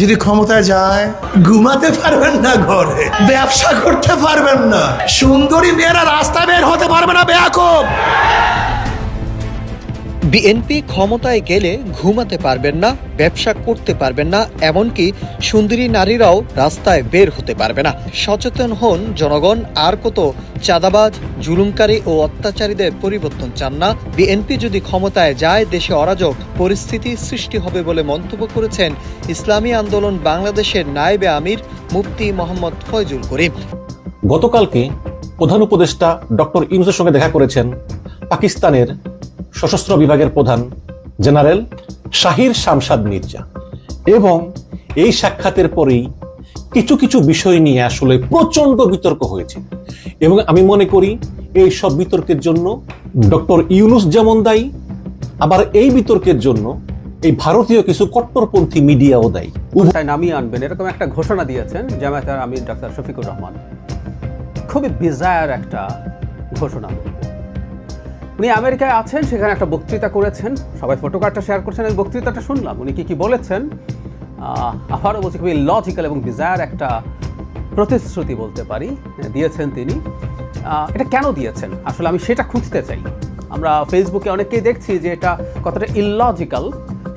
যদি ক্ষমতায় যায়, ঘুমাতে পারবেন না ঘরে, ব্যবসা করতে পারবেন না। সুন্দরী মেয়েরা রাস্তা বের হতে পারবে না, বেয়াকুব। বিএনপি ক্ষমতায় গেলে ঘুমাতে পারবেন না, ব্যবসা করতে পারবেন না, এমনকি সুন্দরী নারীরাও রাস্তায় বের হতে পারবে না। সচেতন হন জনগণ, আর কত চাঁদাবাজ, জুলুমকারী ও অত্যাচারীদের পরিবর্তন চান না। বিএনপি যদি ক্ষমতায় যায়, দেশে অরাজক পরিস্থিতি সৃষ্টি হবে বলে মন্তব্য করেছেন ইসলামী আন্দোলন বাংলাদেশের নায়েবে আমির মুফতি মোহাম্মদ ফয়জুল করিম। গতকালকে প্রধান উপদেষ্টা ডক্টর ইউনুসের সঙ্গে দেখা করেছেন পাকিস্তানের সশস্ত্র বিভাগের প্রধান জেনারেল শাহির শামসাদ মির্জা। এবং এই সাক্ষাতের পরেই কিছু কিছু বিষয় নিয়ে আসলে প্রচণ্ড বিতর্ক হয়েছে। এবং আমি মনে করি এই সব বিতর্কের জন্য ডক্টর ইউনুস যেমন দায়ী, আবার এই বিতর্কের জন্য এই ভারতীয় কিছু কট্টরপন্থী মিডিয়াও দায়ী। উভয় নামিয়ে আনবেন। এরকম একটা ঘোষণা দিয়েছেন জামায়াতের আমির ডাক্তার শফিকুর রহমান। খুবই বিজায়ার একটা ঘোষণা। উনি আমেরিকায় আছেন, সেখানে একটা বক্তৃতা করেছেন। সবাই ফটোকার্ডটা শেয়ার করছেন এই বক্তৃতাটা শুনলাম। উনি কি কী বলেছেন? আবারও বলছি, খুবই লজিক্যাল এবং বিজায়ার একটা প্রতিশ্রুতি বলতে পারি। দিয়েছেন তিনি। এটা কেন দিয়েছেন? আসলে আমি সেটা খুঁজতে চাই। আমরা ফেসবুকে অনেকেই দেখছি যে এটা কতটা ইললজিক্যাল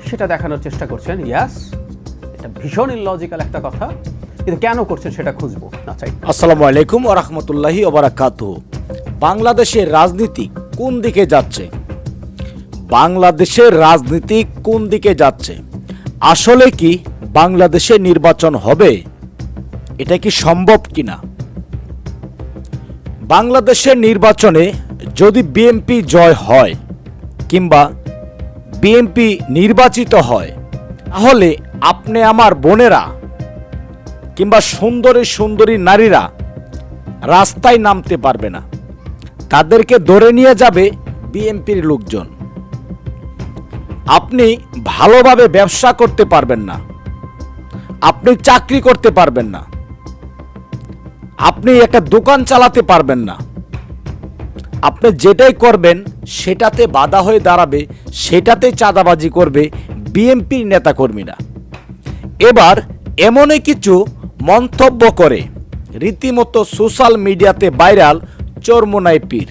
সেটা দেখানোর চেষ্টা করছেন। ইয়াস এটা ভীষণ ইললজিক্যাল একটা কথা। কিন্তু কেন করছেন সেটা খুঁজবো। না, চাই। আসসালামু আলাইকুম ওরহমতুল্লাহি ওবরাকাত বাংলাদেশের রাজনীতি কোন দিকে যাচ্ছে? বাংলাদেশের রাজনীতি কোন দিকে যাচ্ছে? আসলে কি বাংলাদেশে নির্বাচন হবে? এটা কি সম্ভব কিনা? বাংলাদেশের নির্বাচনে যদি বিএনপি জয় হয় কিংবা বিএনপি নির্বাচিত হয়, তাহলে আপনি আমার বোনেরা কিংবা সুন্দরী সুন্দরী নারীরা রাস্তায় নামতে পারবে না। তাদেরকে ধরে নিয়ে যাবে বিএনপির লোকজন। আপনি ভালোভাবে ব্যবসা করতে পারবেন না। আপনি চাকরি করতে পারবেন না। আপনি একটা দোকান চালাতে পারবেন না। আপনি যেটাই করবেন, সেটাতে বাধা হয়ে দাঁড়াবে, সেটাতে চাঁদাবাজি করবে বিএনপির নেতাকর্মীরা। এবার এমনই কিছু মন্তব্য করে, রীতিমতো সোশ্যাল মিডিয়াতে ভাইরাল চরমোনাই পীর।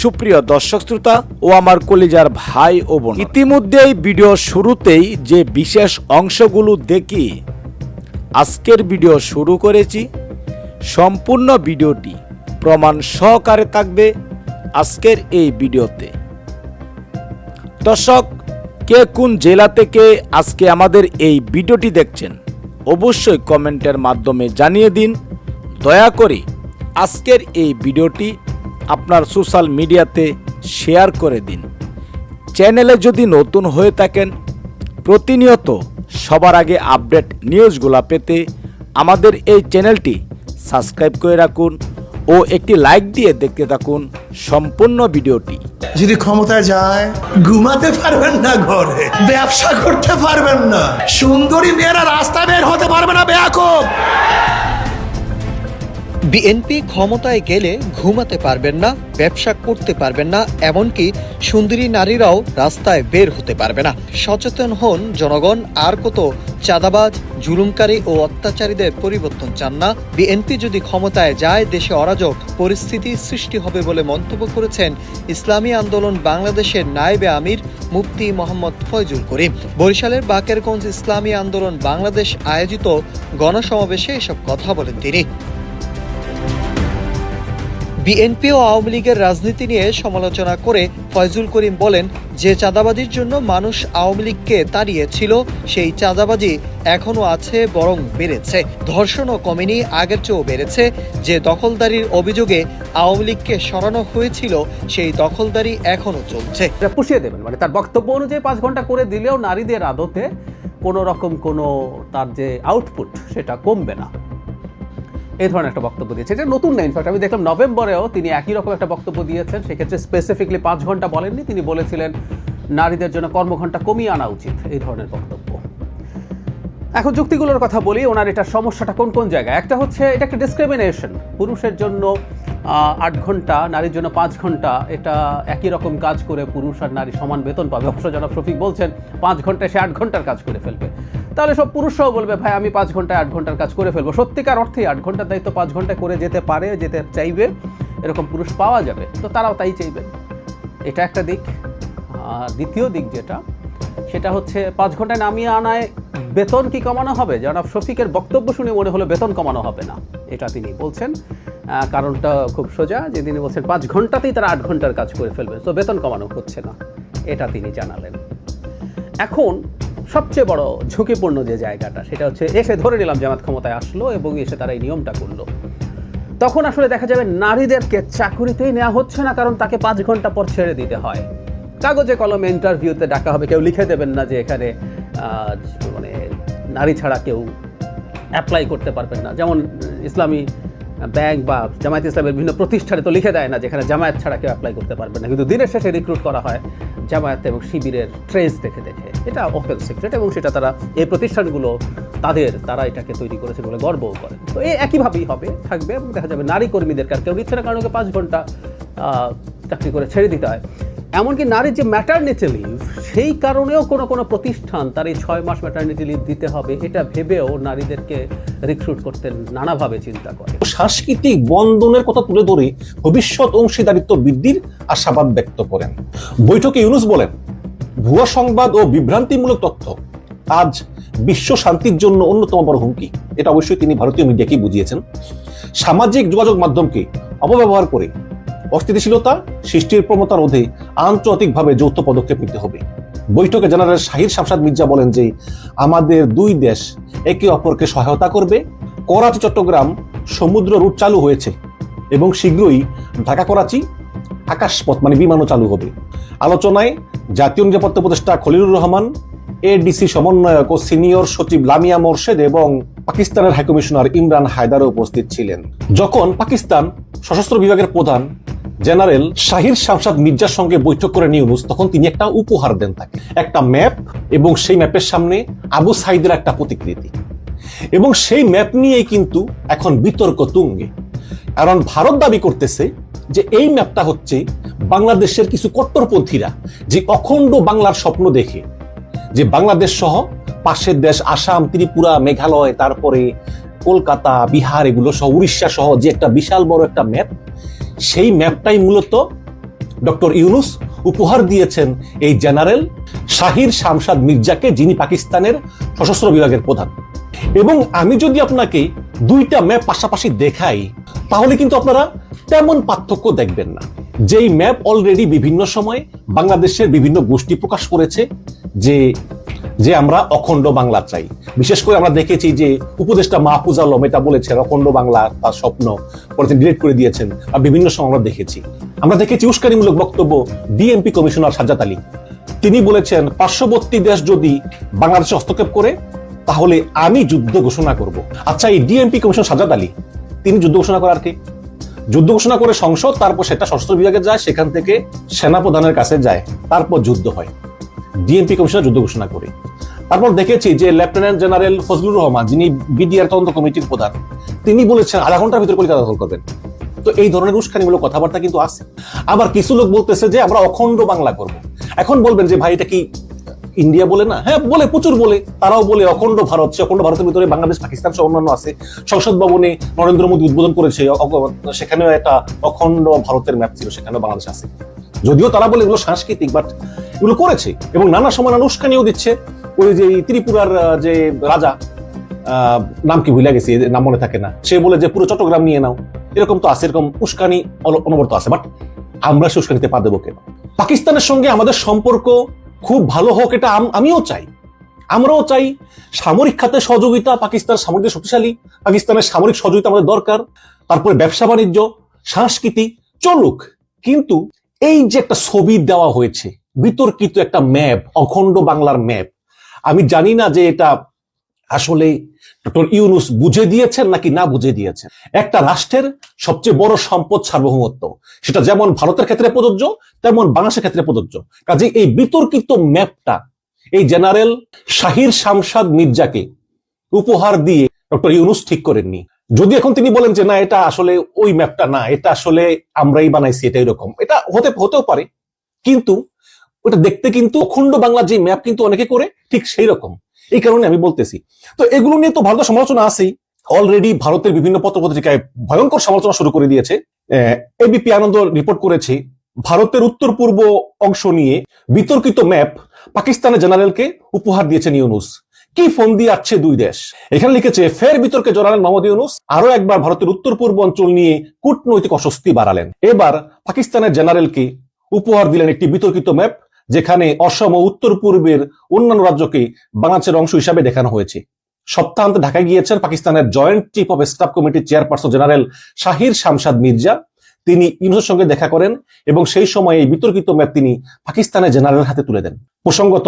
সুপ্রিয় দর্শক শ্রোতা ও আমার কলিজার ভাই ও বোন, ইতিমধ্যেই ভিডিও শুরুতেই যে বিশেষ অংশগুলো দেখি, আজকের ভিডিও শুরু করেছি। সম্পূর্ণ ভিডিওটি প্রমাণ সহকারে থাকবে আজকের এই ভিডিওতে। দর্শক, কে কোন জেলা থেকে আজকে আমাদের এই ভিডিওটি দেখছেন, অবশ্যই কমেন্টের মাধ্যমে জানিয়ে দিন। দয়া করে আজকের এই ভিডিওটি আপনার সোশ্যাল মিডিয়াতে শেয়ার করে দিন। চ্যানেলে যদি নতুন হয়ে থাকেন, প্রতিনিয়ত সবার আগে আপডেট নিউজগুলা পেতে আমাদের এই চ্যানেলটি সাবস্ক্রাইব করে রাখুন ও একটি লাইক দিয়ে দেখতে থাকুন সম্পূর্ণ ভিডিওটি। যদি ক্ষমতায় যায়, ঘুমাতে পারবেন না ঘরে, ব্যবসা করতে পারবেন না। সুন্দরী মেয়েরা রাস্তা বের হতে পারবে না বেয়াকুব। বিএনপি ক্ষমতায় গেলে ঘুমাতে পারবেন না, ব্যবসা করতে পারবেন না, এমনকি সুন্দরী নারীরাও রাস্তায় বের হতে পারবে না। সচেতন হন জনগণ, আর কত চাঁদাবাজ, জুলুমকারী ও অত্যাচারীদের পরিবর্তন চান না। বিএনপি যদি ক্ষমতায় যায়, দেশে অরাজক পরিস্থিতি সৃষ্টি হবে বলে মন্তব্য করেছেন ইসলামী আন্দোলন বাংলাদেশের নায়েবে আমির মুফতি মোহাম্মদ ফয়জুল করিম। বরিশালের বাকেরগঞ্জ ইসলামী আন্দোলন বাংলাদেশ আয়োজিত গণসমাবেশে এসব কথা বলেন তিনি। বিএনপি ও আওয়ামী লীগের রাজনীতি নিয়ে সমালোচনা করে ফয়জুল করিম বলেন, যে চাঁদাবাজির জন্য মানুষ আওয়ামী লীগকে তাড়িয়েছিল, সেই চাঁদাবাজি এখনও আছে, বরং বেড়েছে। ধর্ষণও কমেনি, আগের চেয়েও বেড়েছে। যে দখলদারির অভিযোগে আওয়ামী লীগকে সরানো হয়েছিল, সেই দখলদারি এখনও চলছে। পুষিয়ে দেবেন মানে তার বক্তব্য অনুযায়ী পাঁচ ঘণ্টা করে দিলেও নারীদের আদতে কোনো রকম কোনো তার যে আউটপুট সেটা কমবে না। এই ধরনের একটা বক্তব্য দিয়েছে। এটা নতুন না ইনফ্যাক্ট আমি দেখলাম নভেম্বরেও তিনি একই রকম একটা বক্তব্য দিয়েছেন। সেক্ষেত্রে স্পেসিফিকলি পাঁচ ঘণ্টা বলেননি, তিনি বলেছিলেন নারীদের জন্য কর্মঘণ্টা কমিয়ে আনা উচিত, এই ধরনের বক্তব্য। এখন যুক্তিগুলোর কথা বলি, ওনার এটা সমস্যাটা কোন কোন জায়গায়? একটা হচ্ছে, এটা একটা ডিসক্রিমিনেশন পুরুষের জন্য আট ঘণ্টা, নারীর জন্য পাঁচ ঘণ্টা, এটা একই রকম কাজ করে পুরুষ আর নারী সমান বেতন পাবে। অবশ্য জনাব শফিক বলছেন, পাঁচ ঘন্টায় সে আট ঘণ্টার কাজ করে ফেলবে। তাহলে সব পুরুষরাও বলবে, ভাই, আমি পাঁচ ঘন্টায় আট ঘণ্টার কাজ করে ফেলব। সত্যিকার অর্থেই আট ঘণ্টার দায়িত্ব পাঁচ ঘন্টায় করে যেতে পারে, যেতে চাইবে, এরকম পুরুষ পাওয়া যাবে। তো তারাও তাই চাইবে। এটা একটা দিক। দ্বিতীয় দিক যেটা, সেটা হচ্ছে পাঁচ ঘন্টায় নামিয়ে আনায় বেতন কি কমানো হবে? জনাব শফিকের বক্তব্য শুনে মনে হলো বেতন কমানো হবে না। এটা তিনি বলছেন। কারণটা খুব সোজা যে তিনি বলছেন, পাঁচ ঘন্টাতেই তারা আট ঘণ্টার কাজ করে ফেলবে। তো বেতন কমানো হচ্ছে না। এটা তিনি জানালেন। এখন সবচেয়ে বড় ঝুঁকিপূর্ণ যে জায়গাটা, সেটা হচ্ছে এসে ধরে নিলাম জামাত ক্ষমতায় আসলো এবং এসে তারা এই নিয়মটা করল। তখন আসলে দেখা যাবে নারীদেরকে চাকুরিতেই নেওয়া হচ্ছে না, কারণ তাকে পাঁচ ঘণ্টা পর ছেড়ে দিতে হয়। কাগজে কলমে ইন্টারভিউতে ডাকা হবে, কেউ লিখে দেবেন না যে এখানে মানে নারী ছাড়া কেউ অ্যাপ্লাই করতে পারবেন না। যেমন ইসলামী ব্যাংক বা জামায়াত ইসলামের বিভিন্ন প্রতিষ্ঠানে তো লিখে দেয় না যেখানে জামায়াত ছাড়া কেউ অ্যাপ্লাই করতে পারবে না। কিন্তু দিনের শেষে রিক্রুট করা হয় জামায়াত এবং শিবিরের ট্রেস দেখে দেখে। এটা ওপেন সিক্রেট এবং সেটা তারা, এই প্রতিষ্ঠানগুলো তাদের, তারা এটাকে তৈরি করেছে বলে গর্বও করে। তো এই একইভাবেই হবে, থাকবে। এবং দেখা যাবে নারী কর্মীদেরকে আর কেউ নিচ্ছে না, কারণ পাঁচ ঘণ্টা চাকরি করে ছেড়ে দিতে হয়। এমনকি নারীর যে ম্যাটারনিটি লিভ সেই কারণেও কোনো কোনো প্রতিষ্ঠান তার এই ছয় মাস ম্যাটারনিটি লিভ দিতে হবে, এটা ভেবেও নারীদেরকে রিক্রুট করতে নানাভাবে চিন্তা করে। সাংস্কৃতিক বন্ধনের কথা তুলে ধরে ভবিষ্যৎ অংশীদারিত্ব বৃদ্ধির আশাবাদ ব্যক্ত করেন। বৈঠকে ইউনুস বলেন, ভুয়া সংবাদ ও বিভ্রান্তিমূলক তথ্য আজ বিশ্ব শান্তির জন্য অন্যতম বড় হুমকি। এটা অবশ্যই তিনি ভারতীয় মিডিয়াকে বুঝিয়েছেন। সামাজিক যোগাযোগ মাধ্যমকে অপব্যবহার করে অস্থিতিশীলতা, সৃষ্টির প্রবণতা রোধে আন্তর্জাতিকভাবে যৌথ পদক্ষেপ নিতে হবে। বৈঠকে জেনারেল শাহির শামসাদ মির্জা বলেন যে, আমাদের দুই দেশ একে অপরকে সহায়তা করবে। করাচি, চট্টগ্রাম সমুদ্র রুট চালু হয়েছে এবং শীঘ্রই ঢাকা, করাচি আকাশপথ মানে বিমানও চালু হবে। আলোচনায় জাতীয় নিরাপত্তা উপদেষ্টা খলিলুর রহমান এডিসি সমন্বয়ক ও সিনিয়র সচিব লামিয়া মোর্শেদ এবং পাকিস্তানের হাইকমিশনার ইমরান হায়দারও উপস্থিত ছিলেন। যখন পাকিস্তান সশস্ত্র বিভাগের প্রধান জেনারেল শাহির শামসাদ মির্জার সঙ্গে বৈঠক করে নিউনুস তখন তিনি একটা উপহার দেন তাকে। একটা ম্যাপ এবং সেই ম্যাপের সামনে আবু সাইদের একটা প্রতিকৃতি। এবং সেই ম্যাপ নিয়েই কিন্তু এখন বিতর্ক তুঙ্গে। কারণ ভারত দাবি করতেছে যে এই ম্যাপটা হচ্ছে বাংলাদেশের কিছু কট্টরপন্থীরা যে অখণ্ড বাংলার স্বপ্ন দেখে, যে বাংলাদেশ সহ পাশের দেশ আসাম, ত্রিপুরা, মেঘালয়, তারপরে কলকাতা, বিহার, এগুলো সহ, উড়িষ্যা সহ যে একটা বিশাল বড় একটা ম্যাপ সেই ম্যাপটাই মূলত ডক্টর ইউনুস উপহার দিয়েছেন এই জেনারেল শাহির শামসাদ মির্জাকে, যিনি পাকিস্তানের সশস্ত্র বিভাগের প্রধান। এবং আমি যদি আপনাকে দুইটা ম্যাপ পাশাপাশি দেখাই, তাহলে কিন্তু আপনারা তেমন পার্থক্য দেখবেন না। যেই ম্যাপ অলরেডি বিভিন্ন সময় বাংলাদেশের বিভিন্ন গোষ্ঠী প্রকাশ করেছে যে যে আমরা অখণ্ড বাংলা চাই। বিশেষ করে আমরা দেখেছি যে উপদেষ্টা মাহফুজ আলম এটা বলেছেন, অখণ্ড বাংলা তার স্বপ্ন পরে তিনি ডিলিট করে দিয়েছেন আর বিভিন্ন সময় আমরা দেখেছি। আমরা দেখেছি উস্কানিমূলক বক্তব্য ডিএমপি কমিশনার সাজ্জাদ আলী। তিনি বলেছেন, পার্শ্ববর্তী দেশ যদি বাংলাদেশে হস্তক্ষেপ করে, তাহলে আমি যুদ্ধ ঘোষণা করব। আচ্ছা এই ডিএমপি কমিশন সাজাদ আলী, তিনি যুদ্ধ ঘোষণা করার কি? যুদ্ধ ঘোষণা করে সংসদ, তারপর সেটা সশস্ত্র বিভাগে যায়, সেখান থেকে সেনাপ্রধানের কাছে যায়, তারপর যুদ্ধ হয়। ডিএমপি কমিশনার যুদ্ধ ঘোষণা করে। তারপর দেখেছি যে লেফটেন্যান্ট জেনারেল ফজলুর রহমান, যিনি বিডিআর তদন্ত কমিটির প্রধান, তিনি বলেছেন আধা ঘণ্টার ভিতরে কলিকাতা দখল করবেন। তো এই ধরনের উস্কানিমূলক কথাবার্তা কিন্তু আছে। আবার কিছু লোক বলতেছে যে আমরা অখণ্ড বাংলা করব। এখন বলবেন যে ভাই, এটা কি ইন্ডিয়া বলে না? হ্যাঁ বলে, প্রচুর বলে। তারাও বলে অখণ্ড ভারত, সে অখণ্ড ভারতের ভিতরে বাংলাদেশ, পাকিস্তান সহ অন্যান্য আছে। সংসদ ভবনে নরেন্দ্র মোদী উদ্বোধন করেছে সেখানেও একটা অখণ্ড ভারতের ম্যাপ ছিল, সেখানেও বাংলাদেশ আছে। যদিও তারা বলে এগুলো সাংস্কৃতিক বাট এগুলো করেছে এবং নানা সময় নানা উস্কানিও দিচ্ছে। ওই যে ত্রিপুরার যে রাজা নাম কি ভুলে গেছি নাম মনে থাকে না। সে বলে যে, পুরো চট্টগ্রাম নিয়ে নাও। এরকম তো আছে, এরকম উস্কানি অনবরত আছে। বাট আমরা সে উস্কানিতে পা দেবো কেন? পাকিস্তানের সঙ্গে আমাদের সম্পর্ক খুব ভালো হোক, এটা আমিও চাই। আমরাও চাই সামরিক খাতে সহযোগিতা, পাকিস্তান সামরিক শক্তিশালী, পাকিস্তানের সামরিক সহযোগিতা আমাদের দরকার। তারপরে ব্যবসা বাণিজ্য, সংস্কৃতি, চলুক। কিন্তু এই যে একটা ছবি দেওয়া হয়েছে বিতর্কিত একটা ম্যাপ, অখণ্ড বাংলার ম্যাপ। আমি জানি না যে এটা আসলে ডক্টর ইউনুস বুঝে দিয়েছেন নাকি না বুঝে দিয়েছেন। একটা রাষ্ট্রের সবচেয়ে বড় সম্পদ সার্বভৌমত্ব, সেটা যেমন ভারতের ক্ষেত্রে প্রযোজ্য, তেমন বাংলাদেশের ক্ষেত্রে প্রযোজ্য। কাজে এই বিতর্কিত ম্যাপটা, এই জেনারেল শাহির শামসাদ মির্জাকে উপহার দিয়ে ডক্টর ইউনুস ঠিক করেননি। যদি এখন তিনি বলেন যে না, এটা আসলে ওই ম্যাপটা না, এটা আসলে আমরাই বানাইছি, এটা এরকম, এটা হতে, হতেও পারে। কিন্তু ওটা দেখতে কিন্তু অখণ্ড বাংলা যে ম্যাপ কিন্তু অনেকে করে, ঠিক সেই রকম। এই কারণে আমি বলতেছি। তো এগুলো নিয়ে তো ভারতের সমালোচনা আছেই। অলরেডি ভারতের বিভিন্ন পত্রপত্রিকায় ভয়ঙ্কর সমালোচনা শুরু করে দিয়েছে। এবিপি আনন্দ রিপোর্ট করেছে। ভারতের উত্তর পূর্ব অংশ নিয়ে বিতর্কিত ম্যাপ পাকিস্তানের জেনারেলকে উপহার দিয়েছেন ইউনুস কি ফোন দিয়ে আসছে দুই দেশ? এখানে লিখেছে, ফের বিতর্কে জড়ালেন মোহাম্মদ ইউনুস। আরও একবার ভারতের উত্তর পূর্ব অঞ্চল নিয়ে কূটনৈতিক অস্বস্তি বাড়ালেন। এবার পাকিস্তানের জেনারেলকে উপহার দিলেন একটি বিতর্কিত ম্যাপ যেখানে অসম ও উত্তর পূর্বের অন্যান্য রাজ্যকে বাংলাদেশের অংশ হিসাবে দেখানো হয়েছে। সপ্তাহান্তে ঢাকায় গিয়েছেন পাকিস্তানের জয়েন্ট চিফ অফ স্টাফ কমিটির চেয়ারপারসন জেনারেল শাহির শামসাদ মির্জা। তিনি ইউনুসের সঙ্গে দেখা করেন এবং সেই সময় এই বিতর্কিত ম্যাপ তিনি পাকিস্তানের জেনারেল হাতে তুলে দেন। প্রসঙ্গত,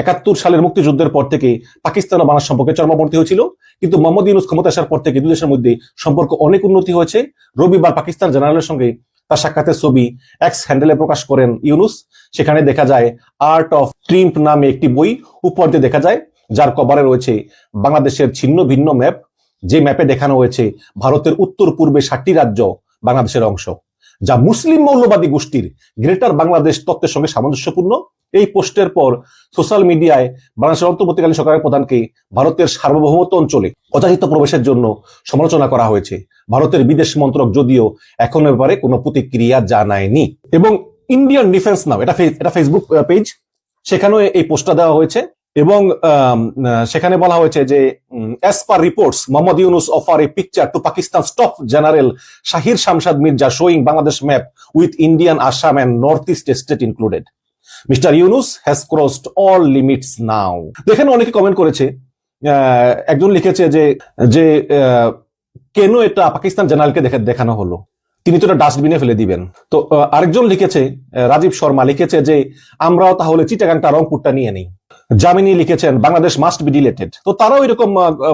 একাত্তর সালের মুক্তিযুদ্ধের পর থেকে পাকিস্তান ও বাংলাদেশ সম্পর্কে চরমাবর্তী হয়েছিল, কিন্তু মোহাম্মদ ইউনুস ক্ষমতা আসার পর থেকে দুই দেশের মধ্যে সম্পর্ক অনেক উন্নতি হয়েছে। রবিবার পাকিস্তান জেনারেলের সঙ্গে তার সাক্ষাতের ছবি এক্স হ্যান্ডেলে প্রকাশ করেন ইউনুস। সেখানে দেখা যায় আর্ট অফ ট্রিম্প নামে একটি বই উপর দিয়ে দেখা যায়, যার কভারে রয়েছে বাংলাদেশের ছিন্ন ভিন্ন ম্যাপ। যে ম্যাপে দেখানো হয়েছে ভারতের উত্তর পূর্বে ষাটটি রাজ্য বাংলাদেশের অংশ, যা মুসলিম মৌলবাদী গোষ্ঠীর গ্রেটার বাংলাদেশ তত্ত্বের সঙ্গে সামঞ্জস্যপূর্ণ। এই পোস্টের পর সোশ্যাল মিডিয়ায় বাংলাদেশের অন্তর্বর্তীকালীন সরকারের প্রধানকে ভারতের সার্বভৌমত্ব অঞ্চলে অযাচিত প্রবেশের জন্য সমালোচনা করা হয়েছে। ভারতের বিদেশ মন্ত্রক যদিও এখন ব্যাপারে কোনো প্রতিক্রিয়া জানায়নি। এবং ইন্ডিয়ান ডিফেন্স নাও, এটা এটা ফেসবুক পেজ সেখানেও এই পোস্টটা দেওয়া হয়েছে। এবং সেখানে বলা হয়েছে যে as per reports Mohammad Yunus offer a picture to Pakistan stop general Shahir Shamshad Mirza showing Bangladesh map with Indian Assam and north east state included mister Yunus has crossed all limits now দেখেন অনেকে comment করেছে একজন লিখেছে যে যে কেন এটা পাকিস্তান জেনারেলকে দেখে দেখানো হলো? তিনি তো এটা ডাস্টবিনে ফেলে দিবেন। তো আরেকজন লিখেছে রাজীব শর্মা লিখেছে যে, আমরাও তাহলে চিটাগাংটা, রংপুরটা নিয়ে নেই। জামিনী লিখেছেন, বাংলাদেশ মাস্ট বি ডিলেটেড তো তারাও এরকম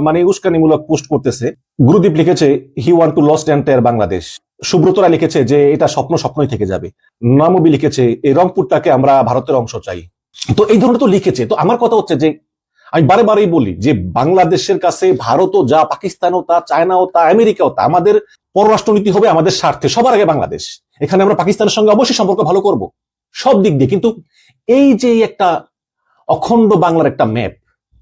মানে উস্কানিমূলক পোস্ট করতেছে। গুরুদীপ লিখেছে he want to lost entire Bangladesh. সুব্রতরা লিখেছে যে এটা স্বপ্ন স্বপ্নই থেকে যাবে। নামবি লিখেছে, এই রংপুরটাকে আমরা ভারতের অংশ চাই। তো এই ধরনের তো লিখেছে। তো আমার কথা হচ্ছে যে, আমি বারে বারেই বলি যে বাংলাদেশের কাছে ভারতও যা, পাকিস্তানও তা, চায়নাও তা, আমেরিকাও তা, আমাদের পররাষ্ট্রনীতি হবে আমাদের স্বার্থে, সবার আগে বাংলাদেশ। এখানে আমরা পাকিস্তানের সঙ্গে অবশ্যই সম্পর্ক ভালো করব, সব দিক দিয়ে। কিন্তু এই যে একটা অখণ্ড বাংলার একটা ম্যাপ,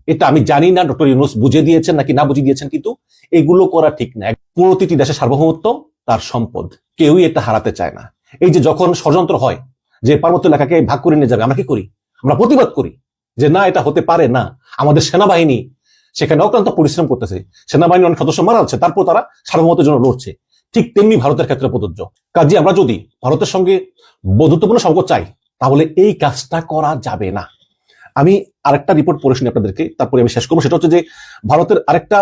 এটা আমি জানি না, ডক্টর ইউনুস বুঝে দিয়েছেন নাকি না বুঝে দিয়েছেন, কিন্তু এগুলো করা ঠিক না। প্রতিটি দেশের সার্বভৌমত্ব তার সম্পদ। কেউই এটা হারাতে চায় না। এই যে যখন ষড়যন্ত্র হয়, যে পার্বত্য এলাকাকে ভাগ করে নিয়ে যাবে, আমরা কি করি? আমরা প্রতিবাদ করি যে না, এটা হতে পারে না। আমাদের সেনাবাহিনী সেখানে অক্লান্ত পরিশ্রম করতেছে। সেনাবাহিনীর অনেক সদস্য মারা যাচ্ছে, তারপর তারা সার্বভৌমত্বের জন্য লড়ছে। ঠিক তেমনি ভারতের ক্ষেত্রে প্রযোজ্য। কাজে আমরা যদি ভারতের সঙ্গে বন্ধুত্বপূর্ণ সম্পর্ক চাই, তাহলে এই কাজটা করা যাবে না। আমি আরেকটা রিপোর্ট পড়ে শুনি আপনাদেরকে, তারপরে আমি শেষ করব। সেটা হচ্ছে যে ভারতের আরেকটা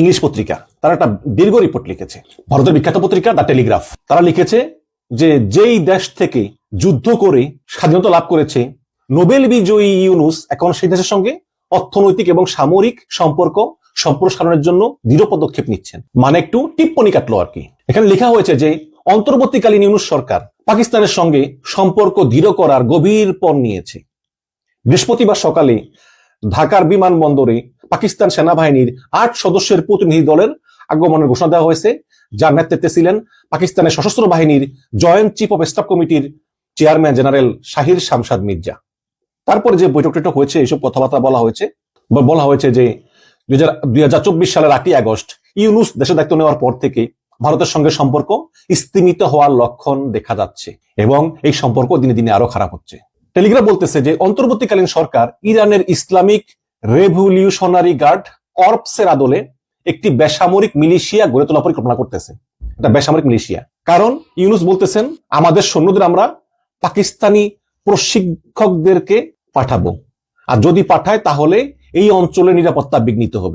ইংলিশ পত্রিকা, তারা একটা দীর্ঘ রিপোর্ট লিখেছে। ভারতের বিখ্যাত পত্রিকা, দ্য টেলিগ্রাফ। তারা লিখেছে যে, যেই দেশ থেকে যুদ্ধ করে স্বাধীনতা লাভ করেছে, নোবেল বিজয়ী ইউনুস এখন সেই দেশের সঙ্গে অর্থনৈতিক এবং সামরিক সম্পর্ক সম্প্রসারণের জন্য দৃঢ় পদক্ষেপ নিচ্ছেন। মানে একটু টিপ্পনি কাটলো আর কি। এখানে লেখা হয়েছে যে, অন্তর্বর্তীকালীন ইউনুস সরকার পাকিস্তানের সঙ্গে সম্পর্ক দৃঢ় করার গভীর পণ নিয়েছে। বৃহস্পতিবার সকালে ঢাকার বিমানবন্দরে পাকিস্তান সেনাবাহিনীর আট সদস্যের প্রতিনিধি দলের আগমনের ঘোষণা দেওয়া হয়েছে। যার নেতৃত্বে ছিলেন পাকিস্তানের সশস্ত্র বাহিনীর জয়েন্ট চিফ অফ স্টাফ কমিটির চেয়ারম্যান জেনারেল শাহির শামসাদ মির্জা। তারপরে যে বৈঠক টৈঠক হয়েছে এইসব কথাবার্তা বলা হয়েছে। বলা হয়েছে যে দুই হাজার চব্বিশ সালের আটই আগস্ট ইউনুস দেশে দায়িত্ব নেওয়ার পর থেকে ভারতের সঙ্গে সম্পর্ক স্তীমিত হওয়ার লক্ষণ দেখা যাচ্ছে এবং এই সম্পর্ক দিনে দিনে আরও খারাপ হচ্ছে। টেলিগ্রাফ বলতেছে যে, অন্তর্বর্তীকালীন সরকার ইরানের ইসলামিক রেভলিউশনারি গার্ড কর্পসের আদলে একটি বেসামরিক মিলিশিয়া গড়ে তোলা পরিকল্পনা করতেছে। এটা বেসামরিক মিলিশিয়া। কারণ ইউনুস বলতেছেন, আমাদের সৈন্যদের আমরা পাকিস্তানি প্রশিক্ষকদেরকে পাঠাবো। আর যদি পাঠায়, তাহলে এই অঞ্চলের নিরাপত্তা বিঘ্নিত হবে।